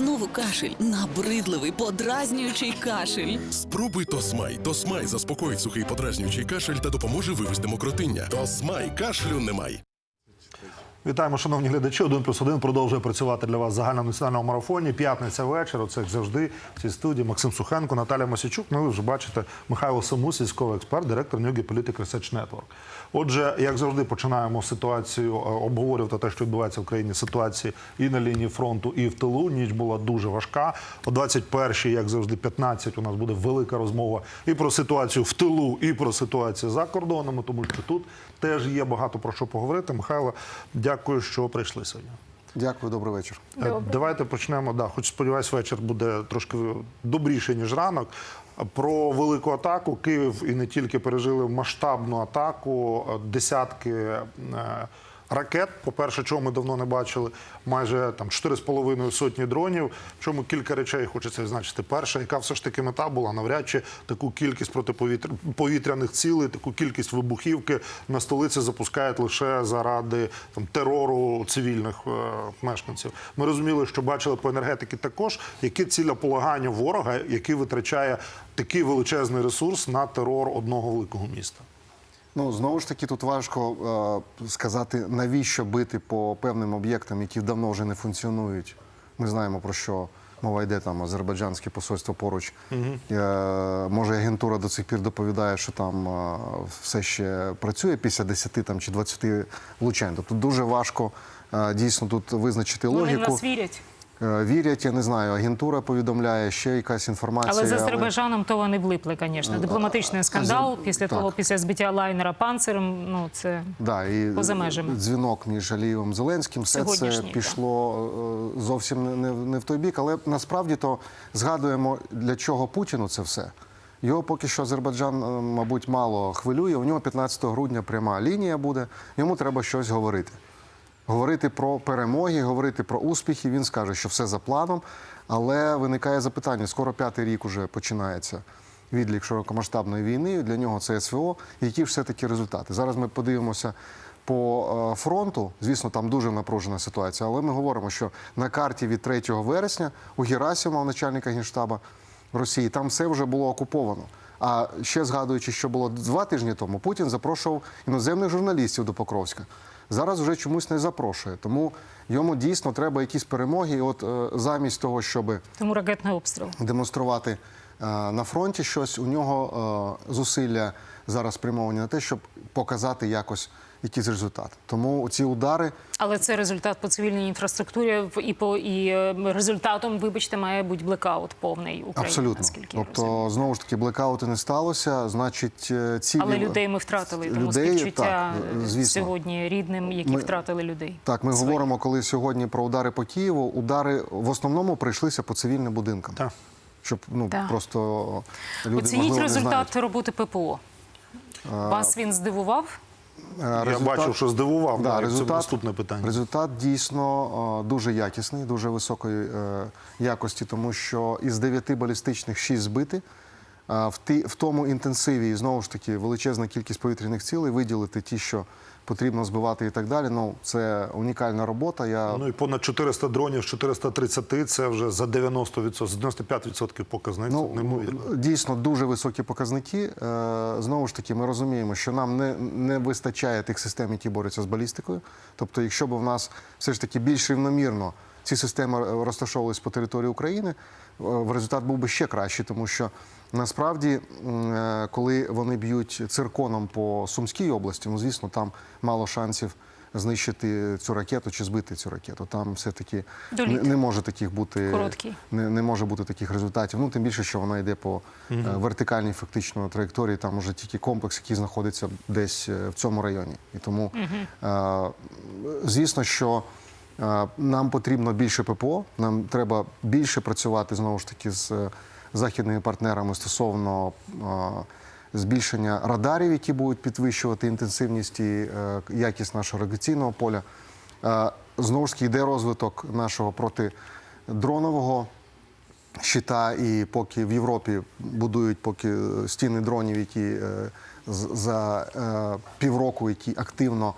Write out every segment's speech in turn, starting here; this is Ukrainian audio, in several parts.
Знову кашель, набридливий, подразнюючий кашель. Спробуй Тосмай. Тосмай заспокоїть сухий подразнюючий кашель та допоможе вивести мокротиння. Тосмай кашлю немає. Вітаємо, шановні глядачі. Один плюс один продовжує працювати для вас в загальнонаціональному марафоні. П'ятниця вечір. Оце як завжди в цій студії Максим Сухенко, Наталя Масячук. Ну, ви вже бачите Михайло Самус, військовий експерт, директор Нюгі Політик Research Network. Отже, як завжди, починаємо ситуацію е, обговорювати те, що відбувається в країні. Ситуації і на лінії фронту, і в тилу. Ніч була дуже важка. О 21-й, як завжди, 15 у нас буде велика розмова і про ситуацію в тилу, і про ситуацію за кордонами, тому що тут теж є багато про що поговорити. Михайло, дякую, що прийшли сьогодні. Дякую, добрий вечір. Добре. Давайте почнемо. Да, хоч сподіваюсь, вечір буде трошки добріше, ніж ранок. Про велику атаку Київ і не тільки пережили масштабну атаку, е, десятки ракет. По-перше, чого ми давно не бачили, майже там 4,5 сотні дронів. Чому кілька речей хочеться відзначити. Перша, яка все ж таки мета була, навряд чи таку кількість протиповітряних цілей, таку кількість вибухівки на столиці запускають лише заради там терору цивільних е, мешканців. Ми розуміли, що бачили по енергетики також, які цілеполагання ворога, який витрачає такий величезний ресурс на терор одного великого міста. Ну знову ж таки, тут важко е, сказати, навіщо бити по певним об'єктам, які давно вже не функціонують. Ми знаємо про що мова йде там азербайджанське посольство поруч. Е, може, агентура до цих пір доповідає, що там е, все ще працює після 10 там, чи 20 влучань. Тобто дуже важко е, дійсно тут визначити Вони в логіку. нас вірять. Е, Вірять, я не знаю, агентура повідомляє, ще якась інформація. Але з Азербайджаном то вони влипли, звісно. Дипломатичний скандал Азер- після так. того, після збиття лайнера панцирем. Ну це Да, і поза межами. дзвінок між Алієвим Зеленським. Все це пішло е, зовсім не, не, в- той бік. Але насправді то згадуємо, для чого Путіну це все. Його поки що Азербайджан, е, мабуть, мало хвилює. У нього 15 грудня пряма лінія буде. Йому треба щось говорити. Говорити про перемоги, говорити про успіхи. Він скаже, що все за планом. Але виникає запитання: скоро п'ятий рік уже починається відлік широкомасштабної війни. Для нього це СВО. Які ж все-таки результати? Зараз ми подивимося по е, фронту. Звісно, там дуже напружена ситуація. Але ми говоримо, що на карті від 3 вересня у Герасимова, начальника генштаба Росії, там все вже було окуповано. А ще згадуючи, що було два тижні тому, Путін запрошував іноземних журналістів до Покровська. Зараз вже чомусь не запрошує. Тому йому дійсно треба якісь перемоги. І от е, замість того, щоб тому ракетний обстріл. демонструвати е, на фронті щось, у нього е, зусилля зараз спрямовані на те, щоб показати якось якийсь результат. Тому ці удари Але це результат по цивільній інфраструктурі в- і по і е, результатом, вибачте, має бути блекаут повний України. абсолютно. Наскільки я. Тобто, знову ж таки, блекаути не сталося. Значить, е, цілі Але людей ми втратили. Тому людей, співчуття так, звісно. сьогодні рідним, які Ми- втратили людей. Так, ми Своїх. говоримо, коли сьогодні про удари по Києву. Удари в основному прийшлися по цивільним будинкам. Так. Щоб ну Так. просто люди Оцініть можливо, не результат знають. роботи ППО. Вас він здивував? Е, Я результат- бачу, що здивував. Да, результат, це наступне питання. Результат дійсно е, дуже якісний, дуже високої е, якості, тому що із дев'яти балістичних шість збити. В тому інтенсиві і знову ж таки величезна кількість повітряних цілей, виділити ті, що потрібно збивати і так далі. Ну це унікальна робота. Я Ну і понад 400 дронів з 430 – це вже за 90%, з 95% показник. Ну, Немовірно. дійсно дуже високі показники. Е, Знову ж таки, ми розуміємо, що нам не, не вистачає тих систем, які борються з балістикою. Тобто, якщо б в нас все ж таки більш рівномірно ці системи е, розташовувались по території України, е, в результат був би ще кращий, тому що насправді, е, коли вони б'ють цирконом по Сумській області, ну звісно, там мало шансів. Знищити цю ракету чи збити цю ракету. Там все-таки не, не може таких бути Короткий. не, не може бути таких результатів. Ну тим більше, що вона йде по е, вертикальній фактично траєкторії. Там уже тільки комплекс, який знаходиться десь в цьому районі. І тому, е, звісно, що нам потрібно більше ППО. Нам треба більше працювати знову ж таки з е, західними партнерами стосовно. е, Збільшення радарів, які будуть підвищувати інтенсивність і е, якість нашого радіаційного поля. Знову ж таки, йде розвиток нашого протидронового щита, і поки в Європі будують поки стіни дронів, які за півроку, які активно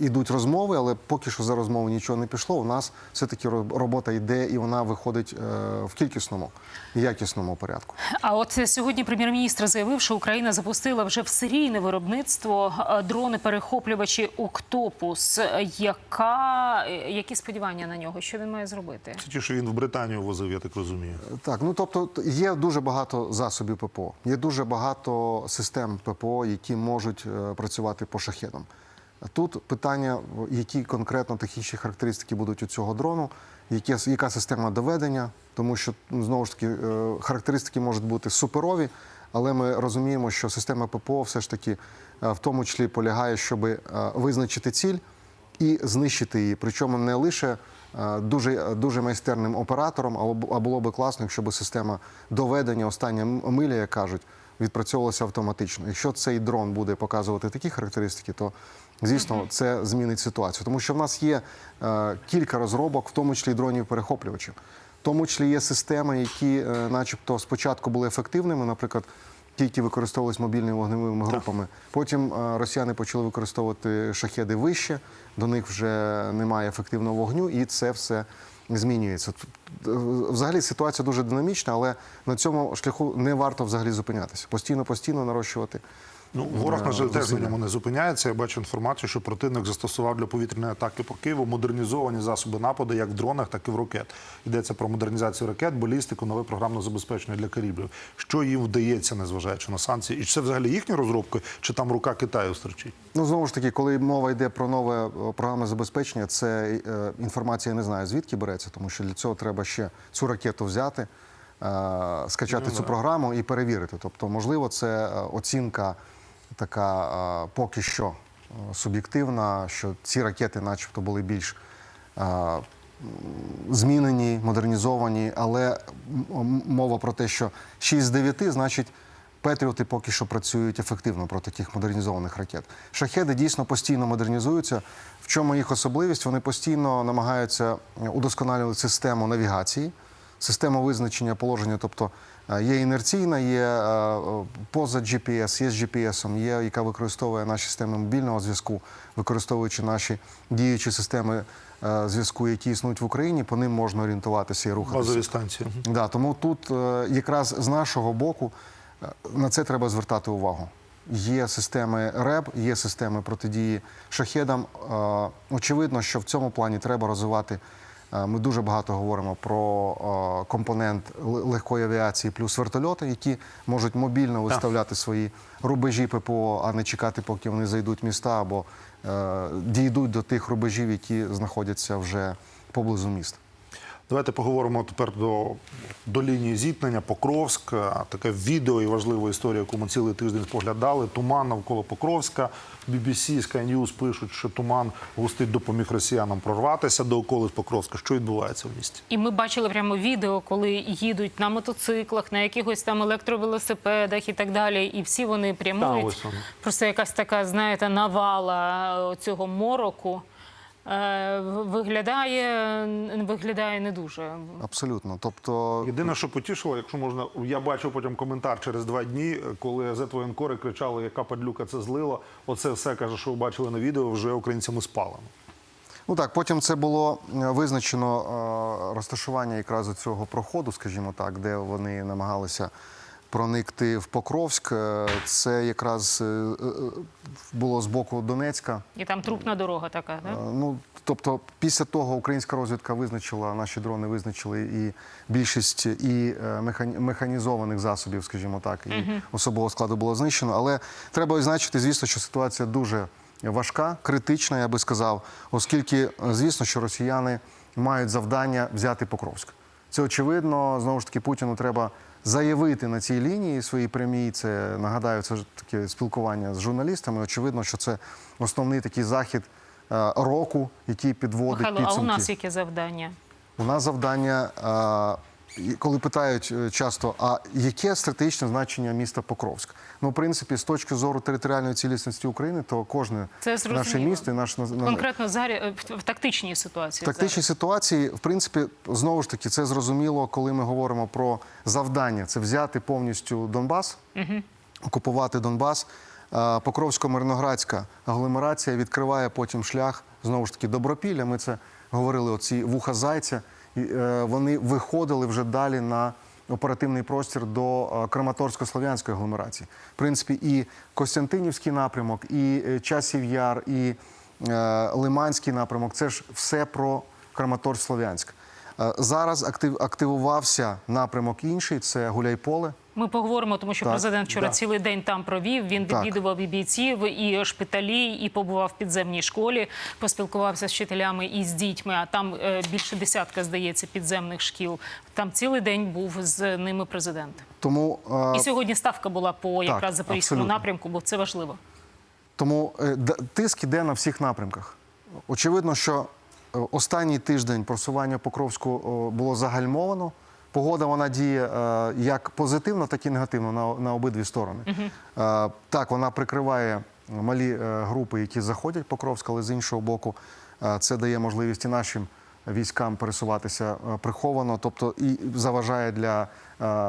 ідуть розмови, але поки що за розмову нічого не пішло. У нас все-таки робота йде і вона виходить е, в кількісному і якісному порядку. А от сьогодні прем'єр-міністр заявив, що Україна запустила вже в серійне виробництво е, дрони-перехоплювачі Октопус. Яка е, які сподівання на нього? Що він має зробити? Це ті, що він в Британію возив, я так розумію. Так, ну тобто є дуже багато засобів ППО, є дуже багато систем ППО, які можуть працювати по шахедам. Тут питання, які конкретно технічні характеристики будуть у цього дрону, яке, яка система доведення, тому що ну, знову ж таки е, характеристики можуть бути суперові, але ми розуміємо, що система ППО все ж таки е, в тому числі полягає, щоб визначити ціль і знищити її. Причому не лише е, дуже, дуже майстерним оператором, а було би класно, якщо б система доведення остання миля, як кажуть, відпрацьовувалася автоматично. Якщо цей дрон буде показувати такі характеристики, то звісно це змінить ситуацію. Тому що в нас є е, кілька розробок, в тому числі дронів-перехоплювачів. В тому числі є системи, які, е, начебто, спочатку були ефективними, наприклад. Ті, які використовувалися мобільними вогневими групами. Потім е, росіяни почали використовувати шахеди вище, до них вже немає ефективного вогню, і це все змінюється. Е, Взагалі ситуація дуже динамічна, але на цьому шляху не варто взагалі зупинятися. Постійно, постійно нарощувати. Ну, ворог, на жаль, теж на ньому не зупиняється. Я бачу інформацію, що противник застосував для повітряної атаки по Києву модернізовані засоби нападу як в дронах, так і в ракет. Йдеться про модернізацію ракет, балістику, нове програмне забезпечення для кораблів. Що їм вдається, незважаючи на санкції? І чи це взагалі їхні розробки, чи там рука Китаю стерчить? Ну, знову ж таки, коли мова йде про нове е, програмне забезпечення, це е, інформація я не знаю звідки береться, тому що для цього треба ще цю ракету взяти, е, скачати цю програму і перевірити. Тобто, можливо, це е, оцінка така е, поки що е, суб'єктивна, що ці ракети, начебто, були більш е, змінені, модернізовані, але мова про те, що 6 з 9, значить. Петріоти поки що працюють ефективно проти таких модернізованих ракет. Шахеди дійсно постійно модернізуються. В чому їх особливість? Вони постійно намагаються удосконалювати систему навігації, систему визначення положення, тобто є інерційна, є е, поза GPS, є з GPS, є, яка використовує наші системи мобільного зв'язку, використовуючи наші діючі системи е, зв'язку, які існують в Україні, по ним можна орієнтуватися і рухатися. Базові станції. Да, тому тут е, якраз з нашого боку е, на це треба звертати увагу. Є системи РЕБ, є системи протидії шахедам. Е, Очевидно, що в цьому плані треба розвивати. Е, Ми дуже багато говоримо про е, компонент легкої авіації плюс вертольоти, які можуть мобільно виставляти свої рубежі ППО, а не чекати, поки вони зайдуть в міста або е, дійдуть до тих рубежів, які знаходяться вже поблизу міста. Давайте поговоримо тепер до, до лінії зіткнення. Покровськ, таке відео і важлива історія, яку ми цілий тиждень споглядали. Туман навколо Покровська. BBC, Sky News пишуть, що туман густить допоміг росіянам прорватися до околиць Покровська. Що відбувається в місті? І ми бачили прямо відео, коли їдуть на мотоциклах, на якихось там електровелосипедах і так далі. І всі вони Та, прямують. воно. Просто якась така, знаєте, навала е, цього мороку. Е, Виглядає, виглядає не дуже. Абсолютно. Тобто, Єдине, що потішило, якщо можна, я бачив потім коментар через два дні, коли зетвоєнкори кричали, яка падлюка це злила. Оце все каже, що ви бачили на відео, вже українцями спалено. Ну так, потім це було е, визначено е, розташування якраз цього проходу, скажімо так, де вони намагалися проникти в Покровськ. Е, Це якраз е, е, було з боку Донецька. І там трупна дорога така, так? Ну, тобто, після того українська розвідка визначила, наші дрони визначили і більшість і механізованих засобів, скажімо так, і особового складу було знищено. Але треба відзначити, звісно, що ситуація дуже важка, критична, я би сказав, оскільки, звісно, що росіяни мають завдання взяти Покровськ. Це очевидно. Знову ж таки, Путіну треба заявити на цій лінії своїй прямій. Це нагадаю, це таке спілкування з журналістами. Очевидно, що це основний такий захід е, року, який підводить Михайло, а у нас яке завдання? У нас завдання, е, коли питають е, часто, а яке стратегічне значення міста Покровськ? Ну, в принципі, з точки зору територіальної цілісності України, то кожне Це наше місто і наш на- на- Конкретно зараз е, в тактичній ситуації. в тактичній ситуації, в принципі, знову ж таки, це зрозуміло, коли ми говоримо про завдання це взяти повністю Донбас, окупувати Донбас. е, Покровсько-Мирноградська агломерація відкриває потім шлях знову ж таки Добропілля. Ми це говорили. Оці вуха зайця. Е, Вони виходили вже далі на оперативний простір до е, Краматорсько-Слов'янської агломерації. В принципі, і Костянтинівський напрямок, і е, Часів Яр, і Лиманський напрямок це ж все про Краматорськ-Слов'янськ. Зараз актив, активувався напрямок інший це Гуляйполе. Ми поговоримо, тому що Так, президент вчора да. цілий день там провів. Він Так. відвідував і бійців, і шпиталі, і побував в підземній школі, поспілкувався з вчителями і з дітьми. А там е, більше десятка, здається, підземних шкіл. Там цілий день був з ними президент. Тому е, І сьогодні ставка була по якраз запорізькому абсолютно. напрямку, бо це важливо. Тому е, тиск іде на всіх напрямках. Очевидно, що останній тиждень просування Покровську було загальмовано. Погода вона діє е, як позитивно, так і негативно на, на обидві сторони. Е, так, вона прикриває малі е, групи, які заходять в Покровськ, але з іншого боку, це дає можливість і нашим військам пересуватися приховано, тобто і заважає для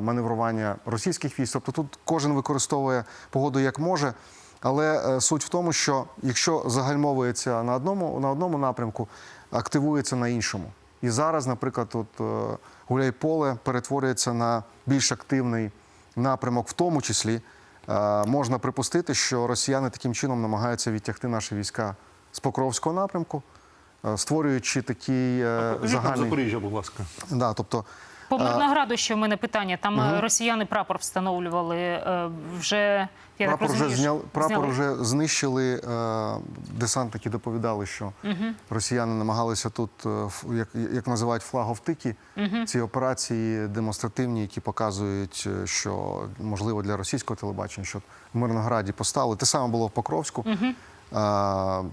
маневрування російських військ. Тобто тут кожен використовує погоду як може. Але суть в тому, що якщо загальмовується на одному, на одному напрямку, активується на іншому. І зараз, наприклад, е, Гуляйполе перетворюється на більш активний напрямок, в тому числі е, можна припустити, що росіяни таким чином намагаються відтягти наші війська з Покровського напрямку, е, створюючи такий а, загальний. Запоріжжя, будь ласка. Да, тобто, По Мирнограду ще в мене питання. Там е, росіяни прапор встановлювали е, вже. Я Прапор так вже розумію, прапор зняли? вже знищили. Е, десантники доповідали, що росіяни намагалися тут, як, як називають флаговтики, ці операції демонстративні, які показують, що можливо для російського телебачення, що в Мирнограді постали. Те саме було в Покровську. Е,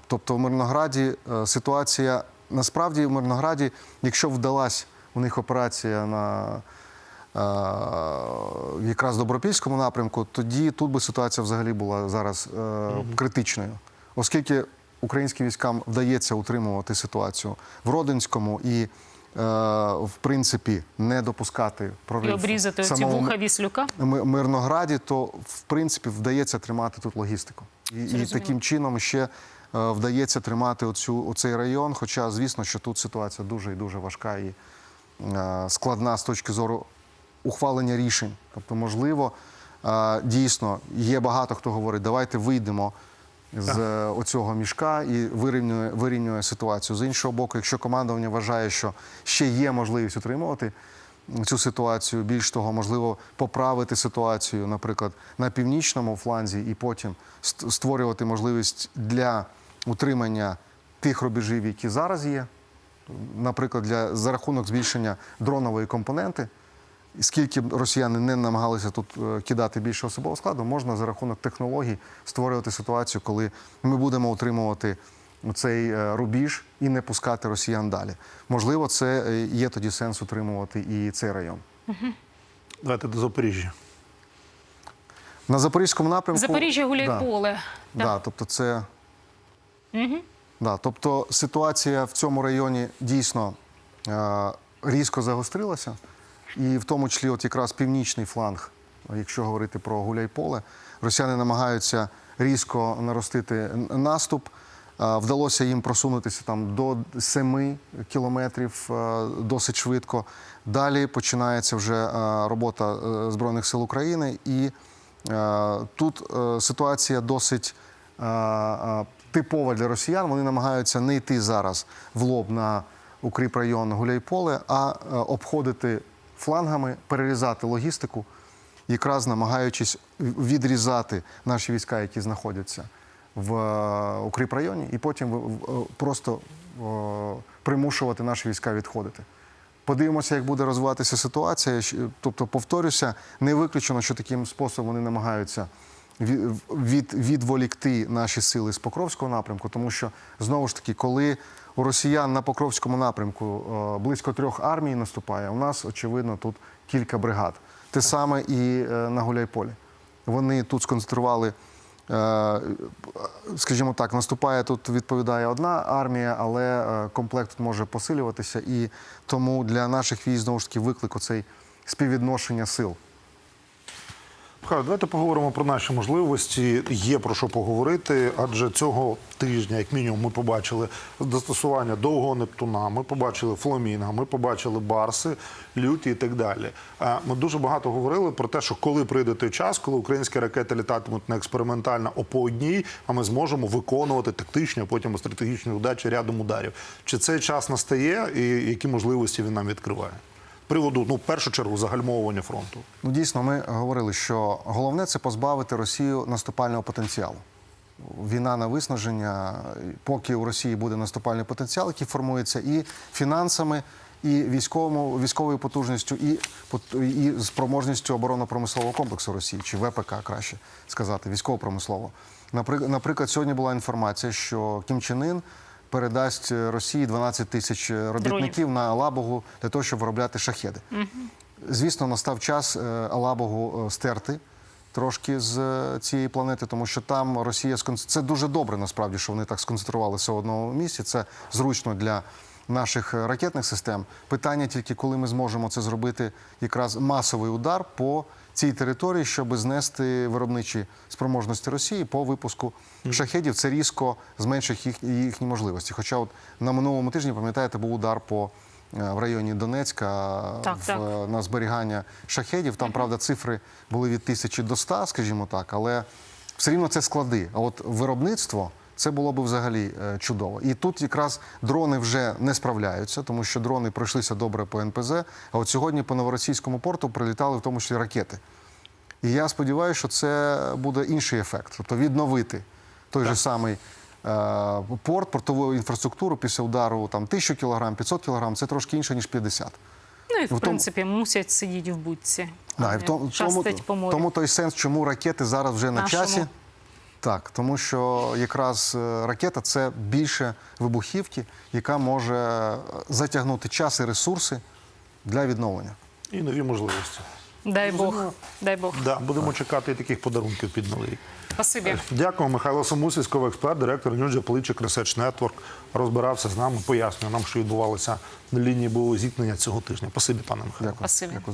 тобто в Мирнограді ситуація насправді в Мирнограді, якщо вдалась у них операція на е, якраз Добропільському напрямку, тоді тут би ситуація взагалі була зараз е, критичною, оскільки українським військам вдається утримувати ситуацію в Родинському і, е, в принципі, не допускати прорив І обрізати ці вуха Віслюка. Мирнограді, то в принципі вдається тримати тут логістику. І, і таким чином ще вдається тримати оцю, оцей район. Хоча, звісно, що тут ситуація дуже і дуже важка і складна з точки зору ухвалення рішень. Тобто, можливо, е, дійсно є багато хто говорить, давайте вийдемо. З е, оцього мішка і вирівнює, вирівнює ситуацію. З іншого боку, якщо командування вважає, що ще є можливість утримувати цю ситуацію, більш того, можливо, поправити ситуацію, наприклад, на північному фланзі, і потім створювати можливість для утримання тих рубежів, які зараз є, наприклад, для за рахунок збільшення дронової компоненти. Скільки б росіяни не намагалися тут е, кидати більше особового складу, можна за рахунок технологій створювати ситуацію, коли ми будемо утримувати цей е, рубіж і не пускати росіян далі. Можливо, це е, є тоді сенс утримувати і цей район. Давайте до Запоріжжя. На запорізькому напрямку Запоріжжя Гуляйполе. Да, да, тобто це да, тобто ситуація в цьому районі дійсно е, різко загострилася, і в тому числі, от якраз північний фланг, якщо говорити про Гуляйполе, росіяни намагаються різко наростити наступ. Е, Вдалося їм просунутися там до 7 кілометрів е, досить швидко. Далі починається вже е, робота е, Збройних сил України, і е, тут е, ситуація досить е, е, типова для росіян. Вони намагаються не йти зараз в лоб на укріпрайон Гуляйполе, а е, обходити флангами, перерізати логістику, якраз намагаючись відрізати наші війська, які знаходяться в е, укріпрайоні, і потім в- просто е, примушувати наші війська відходити. Подивимося, як буде розвиватися ситуація. Тобто, повторюся, не виключено, що таким способом вони намагаються від, відволікти наші сили з Покровського напрямку, тому що знову ж таки, коли у росіян на Покровському напрямку е, близько трьох армій наступає, у нас очевидно тут кілька бригад. Те саме і е, на Гуляйполі. Вони тут сконцентрували. е, Скажімо так, наступає тут, відповідає одна армія, але комплект тут може посилюватися, і тому для наших військ знову ж таки виклик оцей співвідношення сил. Михайло, давайте поговоримо про наші можливості. Є про що поговорити, адже цього тижня, як мінімум, ми побачили застосування довгого Нептуна, ми побачили Фламінга, ми побачили Барси, люті і так далі. Ми дуже багато говорили про те, що коли прийде той час, коли українські ракети літатимуть не експериментально, а по одній, а ми зможемо виконувати тактичні, а потім стратегічні удачі рядом ударів. Чи цей час настає, і які можливості він нам відкриває? Приводу, ну, в першу чергу, загальмовування фронту. Ну, дійсно, ми говорили, що головне це позбавити Росію наступального потенціалу. Війна на виснаження, поки у Росії буде наступальний потенціал, який формується і фінансами, і військовому, військовою потужністю, і, і спроможністю оборонно-промислового комплексу Росії, чи ВПК краще сказати, військово-промислово. Наприклад, сьогодні була інформація, що Кім Чен Ін передасть Росії 12 тисяч робітників на Алабугу для того, щоб виробляти шахеди. Звісно, настав час е, Алабугу е, стерти трошки з е, цієї планети, тому що там Росія це дуже добре, насправді, що вони так сконцентрувалися в одному місці. Це зручно для наших е, ракетних систем. Питання тільки, коли ми зможемо це зробити, якраз масовий удар по цій території, щоб знести виробничі спроможності Росії по випуску шахедів. Це різко зменшить їх, їхні можливості. Хоча, от на минулому тижні, пам'ятаєте, був удар по е, в районі Донецька Так, в, так. е, на зберігання шахедів. Там, правда, цифри були від тисячі до ста, скажімо так, але все рівно це склади. А от виробництво це було б взагалі е, чудово. І тут якраз дрони вже не справляються, тому що дрони пройшлися добре по НПЗ. А от сьогодні по новоросійському порту прилітали в тому числі ракети. І я сподіваюся, що це буде інший ефект, тобто відновити той же самий е, порт, портову інфраструктуру після удару там 1000 кілограм, 500 кілограм, це трошки інше, ніж 50. Ну і в тому- принципі мусять сидіти в будці. Да, і в тому, тому, морю. тому той сенс, чому ракети зараз вже на Нашому. часі. Так, тому що якраз е, ракета це більше вибухівки, яка може е, затягнути час і ресурси для відновлення. І нові можливості. Дай Бог, дай Бог. Да, будемо чекати і таких подарунків під новий. Спасибі. Дякую, Михайло Самус, військовий експерт, директор New Geopolitical Research Network. Розбирався з нами, пояснює нам, що відбувалося на лінії бойового зіткнення цього тижня. Спасибі, пане Михайло. Дякую. Спасибі. Дякую.